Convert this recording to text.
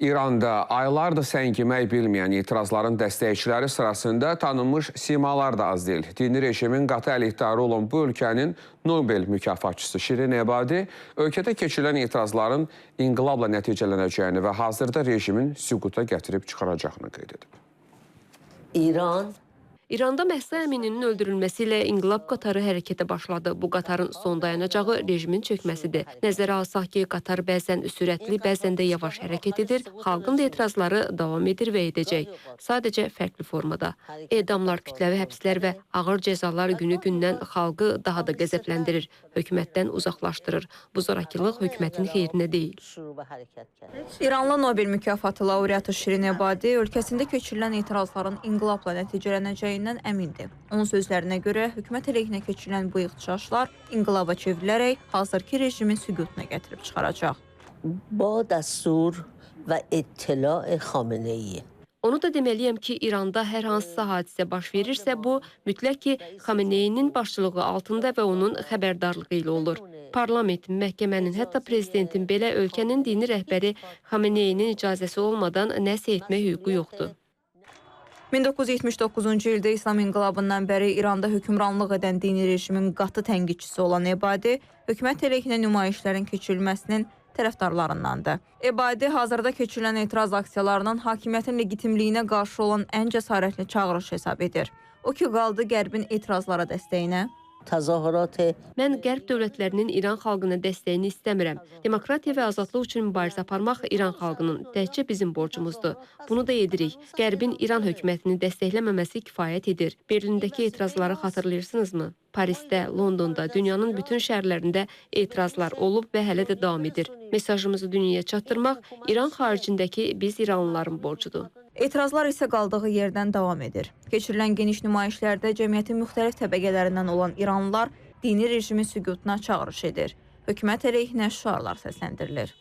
İranda aylardır səngimək bilməyən etirazların dəstəkçiləri sırasında tanınmış simalar da az deyil. Dini rejimin qatı əleyhdarı olan bu ölkənin Nobel mükafatçısı Şirin Ebadi ölkədə keçirilən etirazların inqilabla nəticələnəcəyini və hazırda rejimin süquta gətirib çıxaracağını qeyd edib. İran İranda Məhsa Əmininin öldürülməsi ilə inqilab qatarı hərəkətə başladı. Bu qatarın son dayanacağı rejimin çökməsidir. Nəzərə alsaq ki, qatar bəzən sürətli, bəzən də yavaş hərəkət edir. Xalqın da etirazları davam edir və edəcək. Sadəcə fərqli formada. Edamlar, kütləvi həbslər və ağır cəzalar günü-gündən xalqı daha da qəzəbləndirir, hökumətdən uzaqlaşdırır. Bu zorakılıq hökumətin xeyrinə deyil. İranlı Nobel mükafatı laureatı Şirin Ebadi ölkəsində keçirilən etirazların inqilabla nəticələnəcəyindən əmindir. Onun sözlərinə görə hökumət əleyhinə keçirilən bu ixtişaşlar inqilaba çevrilərək hazırki rejimin süqutuna gətirib çıxaracaq. با دستور و اطلاع خامنه ای Onu da deməliyəm ki, İranda hər hansısa hadisə baş verirsə, bu mütləq ki, Xameneyinin başçılığı altında və onun xəbərdarlığı ilə olur. Parlament, məhkəmənin, hətta prezidentin belə ölkənin dini rəhbəri Xameneyinin icazəsi olmadan nəsə etmək hüququ yoxdur. 1979-cu ildə İslam inqilabından bəri İranda hökmranlıq edən dini rejimin qatı tənqidçisi olan Ebadi, hökumət əleyhinə nümayişlərin keçirilməsinin tərəfdarlarındandır. Ebadi hazırda keçirilən etiraz aksiyalarının hakimiyyətin legitimliyinə qarşı olan ən cəsarətli çağırış hesab edir. O ki, qaldı Qərbin etirazlara dəstəyinə. Mən qərb dövlətlərinin İran xalqına dəstəyini istəmirəm. Demokratiya və azadlıq üçün mübarizə aparmaq İran xalqının təkcə bizim borcumuzdur. Bunu da edirik. Qərbin İran hökumətini dəstəkləməməsi kifayət edir. Berlindəki etirazları xatırlayırsınızmı? Parisdə, Londonda, dünyanın bütün şəhərlərində etirazlar olub və hələ də davam edir. Mesajımızı dünyaya çatdırmaq İran xaricindəki biz İranlıların borcudur. Etirazlar isə qaldığı yerdən davam edir. Keçirilən geniş nümayişlərdə cəmiyyətin müxtəlif təbəqələrindən olan İranlılar dini rejimin süqutuna çağırış edir. Hökumət əleyhinə şüarlar səsləndirilir.